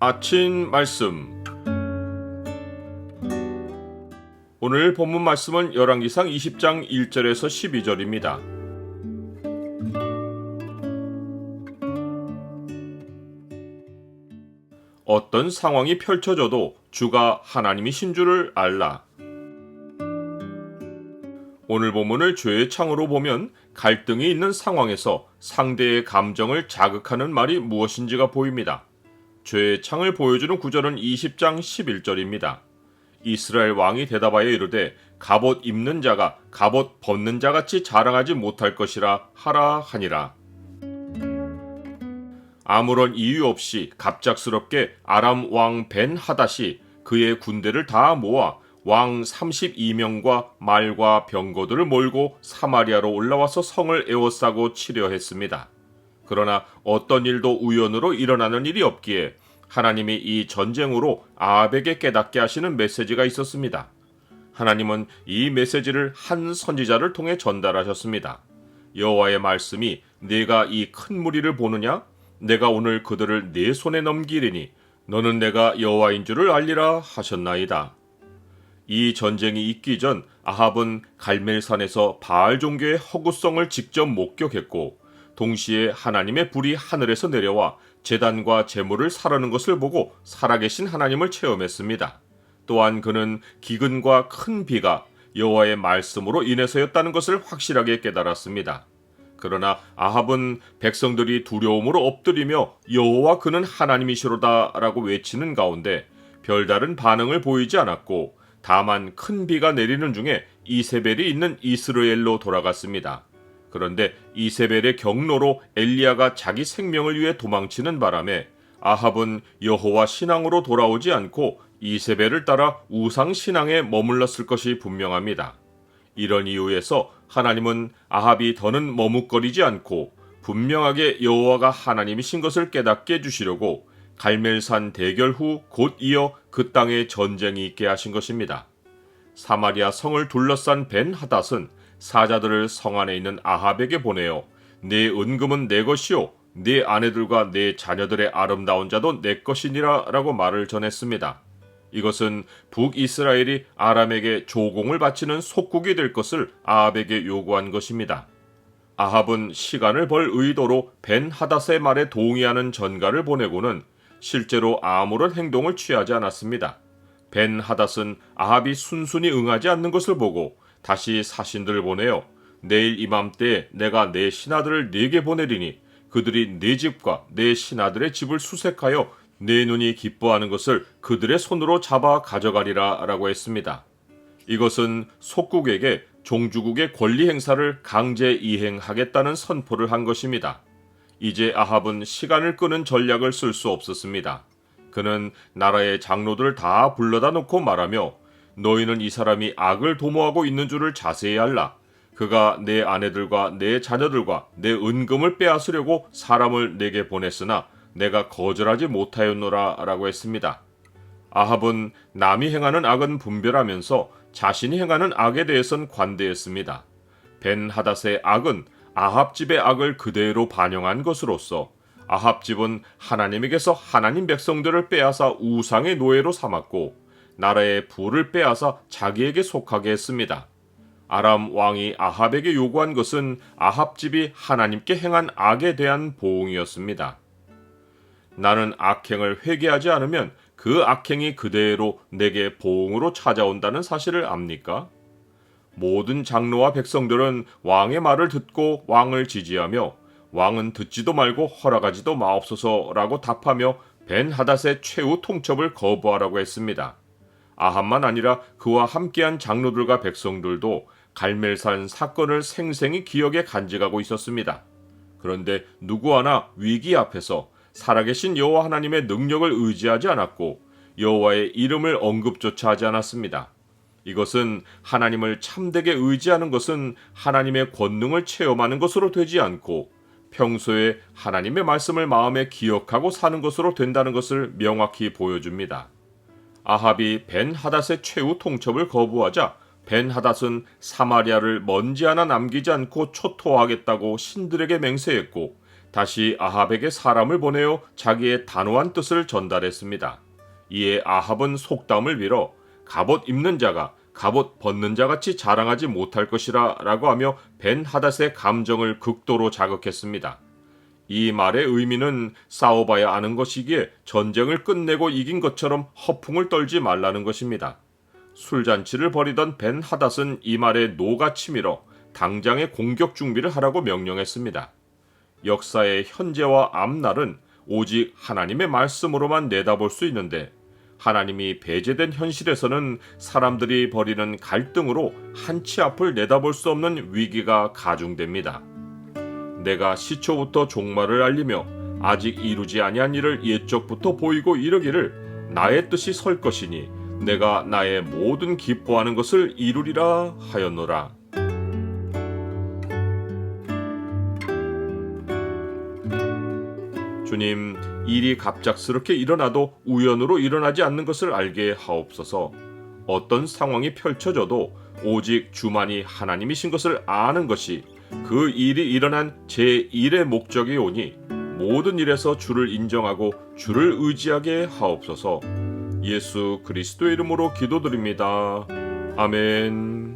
아침 말씀 오늘 본문 말씀은 열왕기상 20장 1절에서 12절입니다. 어떤 상황이 펼쳐져도 주가 하나님이신 줄을 알라. 오늘 본문을 죄의 창으로 보면 갈등이 있는 상황에서 상대의 감정을 자극하는 말이 무엇인지가 보입니다. 죄의 창을 보여주는 구절은 20장 11절입니다. 이스라엘 왕이 대답하여 이르되 갑옷 입는 자가 갑옷 벗는 자 같이 자랑하지 못할 것이라 하라 하니라. 아무런 이유 없이 갑작스럽게 아람 왕 벤 하닷이 그의 군대를 다 모아 왕 32명과 말과 병거들을 몰고 사마리아로 올라와서 성을 에워싸고 치려 했습니다. 그러나 어떤 일도 우연으로 일어나는 일이 없기에 하나님이 이 전쟁으로 아합에게 깨닫게 하시는 메시지가 있었습니다. 하나님은 이 메시지를 한 선지자를 통해 전달하셨습니다. 여호와의 말씀이 네가 이 큰 무리를 보느냐? 내가 오늘 그들을 네 손에 넘기리니 너는 내가 여호와인 줄을 알리라 하셨나이다. 이 전쟁이 있기 전 아합은 갈멜산에서 바알 종교의 허구성을 직접 목격했고 동시에 하나님의 불이 하늘에서 내려와 재단과 재물을 사르는 것을 보고 살아계신 하나님을 체험했습니다. 또한 그는 기근과 큰 비가 여호와의 말씀으로 인해서였다는 것을 확실하게 깨달았습니다. 그러나 아합은 백성들이 두려움으로 엎드리며 여호와 그는 하나님이시로다라고 외치는 가운데 별다른 반응을 보이지 않았고 다만 큰 비가 내리는 중에 이세벨이 있는 이스라엘로 돌아갔습니다. 그런데 이세벨의 경로로 엘리야가 자기 생명을 위해 도망치는 바람에 아합은 여호와 신앙으로 돌아오지 않고 이세벨을 따라 우상 신앙에 머물렀을 것이 분명합니다. 이런 이유에서 하나님은 아합이 더는 머뭇거리지 않고 분명하게 여호와가 하나님이신 것을 깨닫게 해 주시려고 갈멜산 대결 후 곧 이어 그 땅에 전쟁이 있게 하신 것입니다. 사마리아 성을 둘러싼 벤 하닷은 사자들을 성 안에 있는 아합에게 보내어 네 은금은 내 것이요 네 아내들과 네 자녀들의 아름다운 자도 내 것이니라라고 말을 전했습니다. 이것은 북이스라엘이 아람에게 조공을 바치는 속국이 될 것을 아합에게 요구한 것입니다. 아합은 시간을 벌 의도로 벤 하닷의 말에 동의하는 전가를 보내고는 실제로 아무런 행동을 취하지 않았습니다. 벤 하닷은 아합이 순순히 응하지 않는 것을 보고 다시 사신들을 보내어 내일 이맘때 내가 내 신하들을 네게 보내리니 그들이 네 집과 내 신하들의 집을 수색하여 내 눈이 기뻐하는 것을 그들의 손으로 잡아 가져가리라 라고 했습니다. 이것은 속국에게 종주국의 권리 행사를 강제 이행하겠다는 선포를 한 것입니다. 이제 아합은 시간을 끄는 전략을 쓸 수 없었습니다. 그는 나라의 장로들을 다 불러다 놓고 말하며 너희는 이 사람이 악을 도모하고 있는 줄을 자세히 알라. 그가 내 아내들과 내 자녀들과 내 은금을 빼앗으려고 사람을 내게 보냈으나 내가 거절하지 못하였노라 라고 했습니다. 아합은 남이 행하는 악은 분별하면서 자신이 행하는 악에 대해선 관대했습니다. 벤 하닷의 악은 아합 집의 악을 그대로 반영한 것으로서 아합 집은 하나님에게서 하나님 백성들을 빼앗아 우상의 노예로 삼았고 나라의 부를 빼앗아 자기에게 속하게 했습니다. 아람 왕이 아합에게 요구한 것은 아합 집이 하나님께 행한 악에 대한 보응이었습니다. 나는 악행을 회개하지 않으면 그 악행이 그대로 내게 보응으로 찾아온다는 사실을 압니까? 모든 장로와 백성들은 왕의 말을 듣고 왕을 지지하며 왕은 듣지도 말고 허락하지도 마옵소서라고 답하며 벤 하닷의 최후 통첩을 거부하라고 했습니다. 아합만 아니라 그와 함께한 장로들과 백성들도 갈멜산 사건을 생생히 기억에 간직하고 있었습니다. 그런데 누구 하나 위기 앞에서 살아계신 여호와 하나님의 능력을 의지하지 않았고 여호와의 이름을 언급조차 하지 않았습니다. 이것은 하나님을 참되게 의지하는 것은 하나님의 권능을 체험하는 것으로 되지 않고 평소에 하나님의 말씀을 마음에 기억하고 사는 것으로 된다는 것을 명확히 보여줍니다. 아합이 벤 하닷의 최후 통첩을 거부하자 벤 하닷은 사마리아를 먼지 하나 남기지 않고 초토화하겠다고 신들에게 맹세했고 다시 아합에게 사람을 보내어 자기의 단호한 뜻을 전달했습니다. 이에 아합은 속담을 빌어 갑옷 입는 자가 갑옷 벗는 자 같이 자랑하지 못할 것이라 라고 하며 벤 하닷의 감정을 극도로 자극했습니다. 이 말의 의미는 싸워봐야 아는 것이기에 전쟁을 끝내고 이긴 것처럼 허풍을 떨지 말라는 것입니다. 술잔치를 벌이던 벤 하닷은 이 말에 노가 치밀어 당장의 공격 준비를 하라고 명령했습니다. 역사의 현재와 앞날은 오직 하나님의 말씀으로만 내다볼 수 있는데 하나님이 배제된 현실에서는 사람들이 벌이는 갈등으로 한치 앞을 내다볼 수 없는 위기가 가중됩니다. 내가 시초부터 종말을 알리며 아직 이루지 아니한 일을 옛적부터 보이고 이르기를 나의 뜻이 설 것이니 내가 나의 모든 기뻐하는 것을 이루리라 하였노라. 주님, 일이 갑작스럽게 일어나도 우연으로 일어나지 않는 것을 알게 하옵소서. 어떤 상황이 펼쳐져도 오직 주만이 하나님이신 것을 아는 것이 그 일이 일어난 제 일의 목적이 오니 모든 일에서 주를 인정하고 주를 의지하게 하옵소서. 예수 그리스도 이름으로 기도드립니다. 아멘.